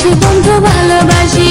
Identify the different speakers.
Speaker 1: আছি বন্ধু ভালোবাসি